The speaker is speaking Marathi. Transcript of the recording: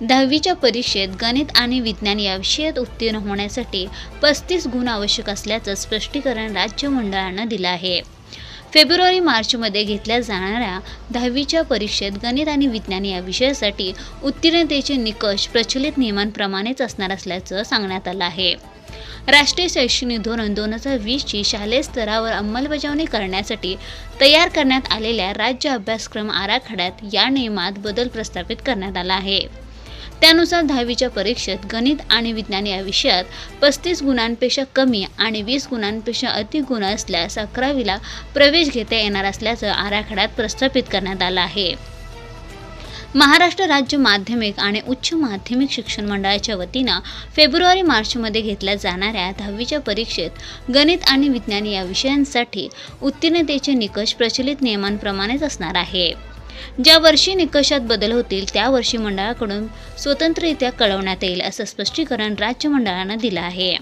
दहावीच्या परीक्षेत गणित आणि विज्ञान या विषयात उत्तीर्ण होण्यासाठी पस्तीस गुण आवश्यक असल्याचं स्पष्टीकरण राज्य मंडळानं दिलं आहे. फेब्रुवारी मार्चमध्ये घेतल्या जाणाऱ्या दहावीच्या परीक्षेत गणित आणि विज्ञान या विषयासाठी उत्तीर्णतेचे निकष प्रचलित नियमांप्रमाणेच असणार असल्याचं सांगण्यात आलं आहे. राष्ट्रीय शैक्षणिक धोरण दोन हजार वीसची शालेय स्तरावर अंमलबजावणी करण्यासाठी तयार करण्यात आलेल्या राज्य अभ्यासक्रम आराखड्यात या नियमात बदल प्रस्तावित करण्यात आला आहे. त्यानुसार दहावीच्या परीक्षेत गणित आणि विज्ञान या विषयात पस्तीस गुणांपेक्षा कमी आणि वीस गुणांपेक्षा अधिक गुण असल्यास अकरावीला प्रवेश घेता येणार असल्याचं आराखड्यात प्रस्थापित करण्यात आलं आहे. महाराष्ट्र राज्य माध्यमिक आणि उच्च माध्यमिक शिक्षण मंडळाच्या वतीनं फेब्रुवारी मार्चमध्ये घेतल्या जाणाऱ्या दहावीच्या परीक्षेत गणित आणि विज्ञान या विषयांसाठी उत्तीर्णतेचे निकष प्रचलित नियमांप्रमाणेच असणार आहे. ज्या वर्षी निकषात बदल होतील त्या वर्षी मंडळाकडून स्वतंत्ररित्या कळवण्यात येईल असं स्पष्टीकरण राज्य मंडळानं दिलं आहे.